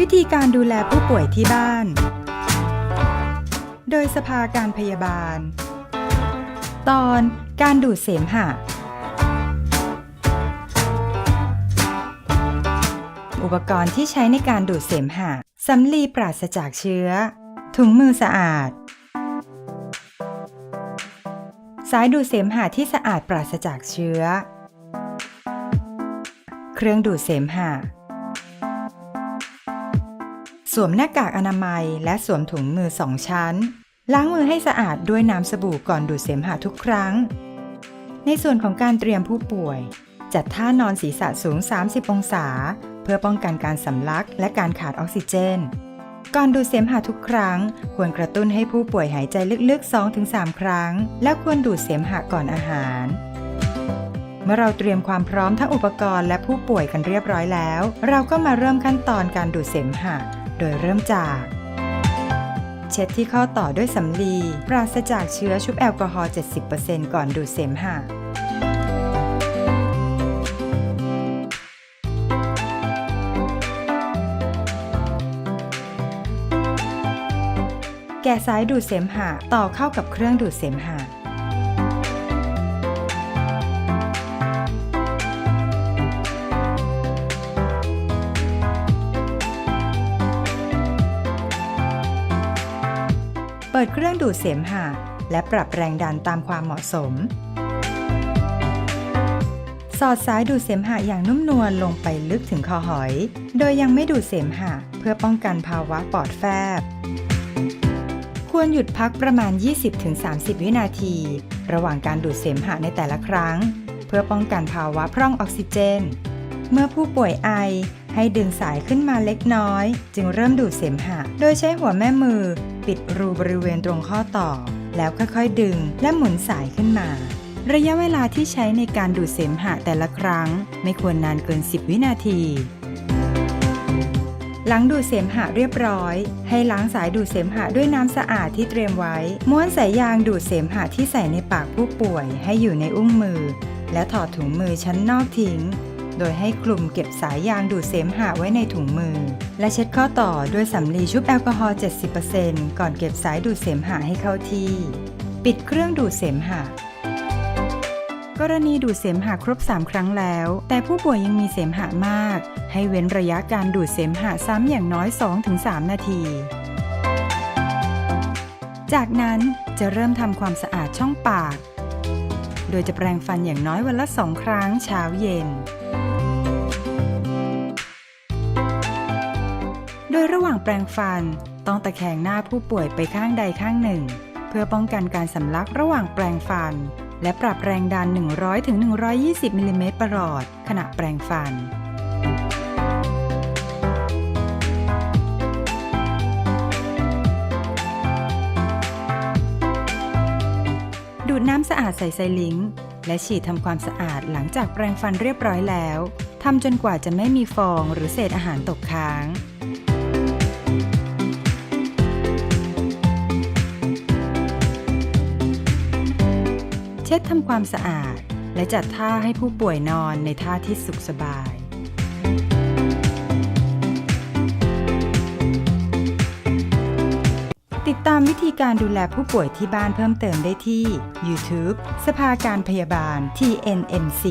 วิธีการดูแลผู้ป่วยที่บ้าน โดยสภาการพยาบาล ตอนการดูดเสมหะ อุปกรณ์ที่ใช้ในการดูดเสมหะสำลีปราศจากเชื้อ ถุงมือสะอาด สายดูดเสมหะที่สะอาดปราศจากเชื้อ เครื่องดูดเสมหะ สวมหน้ากากอนามัย และสวมถุงมือสองชั้น ล้างมือให้สะอาดด้วยน้ำสบู่ก่อนดูดเสมหะทุกครั้ง ในส่วนของการเตรียมผู้ป่วย จัดท่านอนศีรษะสูง 30 องศา เพื่อป้องกันการสำลักและการขาดออกซิเจน ก่อนดูดเสมหะทุกครั้ง ควรกระตุ้นให้ผู้ป่วยหายใจลึกๆ 2-3 ครั้ง และควรดูดเสมหะก่อนอาหาร เมื่อเราเตรียมความพร้อมทั้งอุปกรณ์และผู้ป่วยกันเรียบร้อยแล้ว เราก็มาเริ่มขั้นตอนการดูดเสมหะ โดยเริ่มจาก เช็ดที่ข้อต่อด้วยสำลี ปราศจากเชื้อชุบแอลกอฮอล์ 70%ก่อนดูดเสมหะแกะสายดูดเสมหะต่อเข้ากับเครื่องดูดเสมหะ ดเครื่องดูดเสมหะและปรับแรงดันตามความเหมาะสม สอดสายดูดเสมหะอย่างนุ่มนวลลงไปลึกถึงคอหอย โดยยังไม่ดูดเสมหะเพื่อป้องกันภาวะปอดแฟบ ควรหยุดพักประมาณ 20-30 วินาที ระหว่างการดูดเสมหะในแต่ละครั้ง เพื่อป้องกันภาวะพร่องออกซิเจน เมื่อผู้ป่วยไอ ให้ดึงสายขึ้นมาเล็กน้อย จึงเริ่มดูดเสมหะ โดยใช้หัวแม่มือ ปิดรูบริเวณตรงข้อต่อ แล้วค่อยๆดึงและหมุนสายขึ้นมา ระยะเวลาที่ใช้ในการดูดเสมหะแต่ละครั้ง ไม่ควรนานเกิน 10 วินาทีหลังดูดเสมหะเรียบร้อย ให้ล้างสายดูดเสมหะด้วยน้ำสะอาดที่เตรียมไว้ ม้วนสายยางดูดเสมหะที่ใส่ในปากผู้ป่วย ให้อยู่ในอุ้งมือ และถอดถุงมือชั้นนอกทิ้ง โดยให้คลุมเก็บสายยางดูดเสมหะไว้ในถุงมือ และเช็ดข้อต่อด้วยสำลีชุบแอลกอฮอล์ 70%ก่อนเก็บสายดูดเสมหะให้เข้าที่ ปิดเครื่องดูดเสมหะกรณีดูดเสมหะครบ 3 ครั้งแล้ว แต่ผู้ป่วยยังมีเสมหะมาก ให้เว้นระยะการดูดเสมหะซ้ำอย่างน้อย 2-3 นาที จากนั้นจะเริ่มทำความสะอาดช่องปาก โดยจะแปรงฟันอย่างน้อยวันละ 2 ครั้งเช้าเย็น ยระหว่างแปรงฟัน ต้องตะแคงหน้าผู้ป่วยไปข้างใดข้างหนึ่ง เพื่อป้องกันการสำลักระหว่างแปรงฟัน และปรับแรงดัน 100-120มิลลิเมตรประหลอด ขณะแปรงฟันดูดน้ำสะอาดใส่ไซลิงและฉีดทำความสะอาดหลังจากแปรงฟันเรียบร้อยแล้ว ทำจนกว่าจะไม่มีฟองหรือเศษอาหารตกค้าง ช็ดทำความสะอาด และจัดท่าให้ผู้ป่วยนอนในท่าที่สุขสบาย ติดตามวิธีการดูแลผู้ป่วยที่บ้านเพิ่มเติมได้ที่ YouTube สภาการพยาบาล TNMC